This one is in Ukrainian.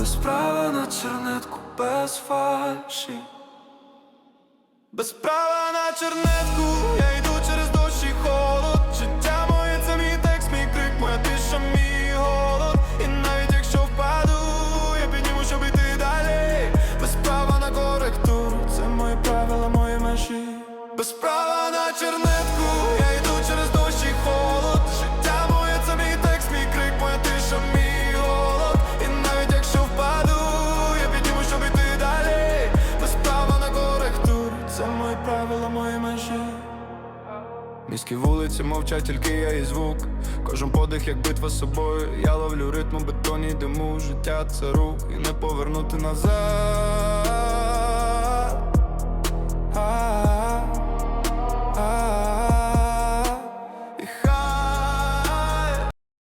Без права на чернетку, без фальші. Без права на чернетку, я йду через дощ і холод. Життя моє це мій текст, мій крик, моя тиша, мій голод. І навіть якщо впаду, я підніму, щоб іти далі. Без права на коректуру, це мої правила, мої межі. Без права на чернетку, Міські вулиці мовчать, тільки я і звук. Кожен подих, як битва з собою. Я ловлю ритм у бетоні, диму. Життя це рух, і не повернути назад.